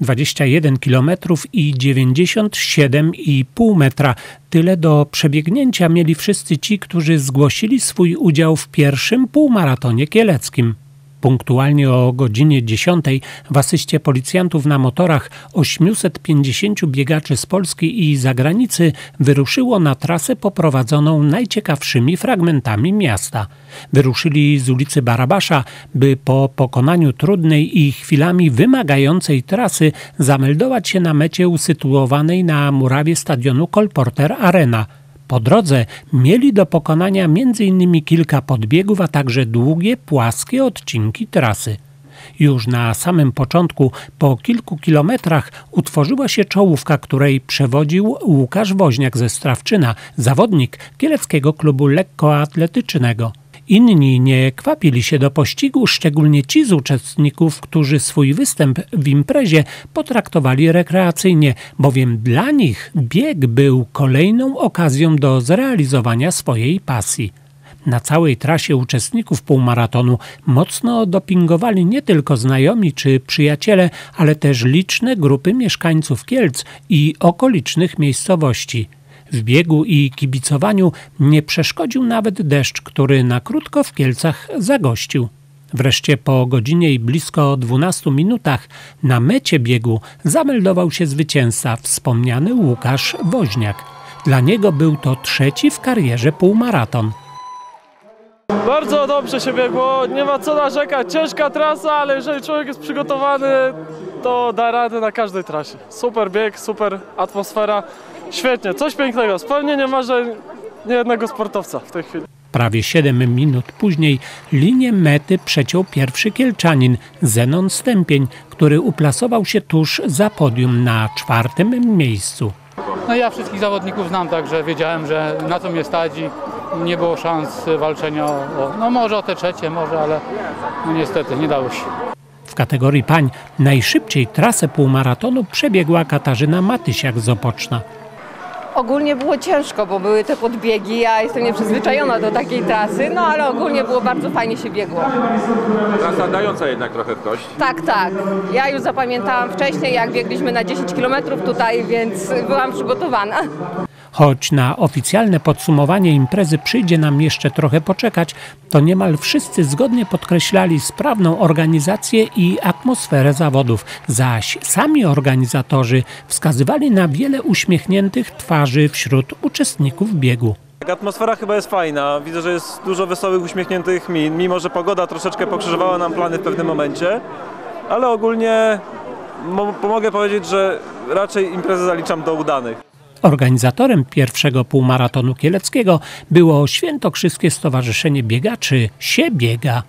21 km i 97,5 metra. Tyle do przebiegnięcia mieli wszyscy ci, którzy zgłosili swój udział w pierwszym półmaratonie kieleckim. Punktualnie o godzinie 10 w asyście policjantów na motorach 850 biegaczy z Polski i zagranicy wyruszyło na trasę poprowadzoną najciekawszymi fragmentami miasta. Wyruszyli z ulicy Barabasza, by po pokonaniu trudnej i chwilami wymagającej trasy zameldować się na mecie usytuowanej na murawie stadionu Kolporter Arena – po drodze mieli do pokonania m.in. kilka podbiegów, a także długie, płaskie odcinki trasy. Już na samym początku, po kilku kilometrach, utworzyła się czołówka, której przewodził Łukasz Woźniak ze Strawczyna, zawodnik Kieleckiego Klubu Lekkoatletycznego. Inni nie kwapili się do pościgu, szczególnie ci z uczestników, którzy swój występ w imprezie potraktowali rekreacyjnie, bowiem dla nich bieg był kolejną okazją do zrealizowania swojej pasji. Na całej trasie uczestników półmaratonu mocno dopingowali nie tylko znajomi czy przyjaciele, ale też liczne grupy mieszkańców Kielc i okolicznych miejscowości. W biegu i kibicowaniu nie przeszkodził nawet deszcz, który na krótko w Kielcach zagościł. Wreszcie po godzinie i blisko 12 minutach na mecie biegu zameldował się zwycięzca, wspomniany Łukasz Woźniak. Dla niego był to trzeci w karierze półmaraton. Bardzo dobrze się biegło, nie ma co narzekać. Ciężka trasa, ale jeżeli człowiek jest przygotowany, to da radę na każdej trasie. Super bieg, super atmosfera, świetnie, coś pięknego. Spełnienie marzeń niejednego sportowca w tej chwili. Prawie 7 minut później linię mety przeciął pierwszy Kielczanin Zenon Stępień, który uplasował się tuż za podium na czwartym miejscu. No ja wszystkich zawodników znam, także wiedziałem, że na co mnie stać i nie było szans walczenia o, o no może o te trzecie, może, ale no niestety nie dało się. W kategorii pań najszybciej trasę półmaratonu przebiegła Katarzyna Matysiak z Opoczna. Ogólnie było ciężko, bo były te podbiegi, ja jestem nieprzyzwyczajona do takiej trasy, no ale ogólnie było bardzo fajnie się biegło. Trasa dająca jednak trochę w kość. Tak, tak. Ja już zapamiętałam wcześniej, jak biegliśmy na 10 km tutaj, więc byłam przygotowana. Choć na oficjalne podsumowanie imprezy przyjdzie nam jeszcze trochę poczekać, to niemal wszyscy zgodnie podkreślali sprawną organizację i atmosferę zawodów, zaś sami organizatorzy wskazywali na wiele uśmiechniętych twarzy wśród uczestników biegu. Atmosfera chyba jest fajna. Widzę, że jest dużo wesołych, uśmiechniętych min, mimo że pogoda troszeczkę pokrzyżowała nam plany w pewnym momencie. Ale ogólnie mo- mogę powiedzieć, że raczej imprezę zaliczam do udanych. Organizatorem pierwszego półmaratonu kieleckiego było Świętokrzyskie Stowarzyszenie Biegaczy Się Biega.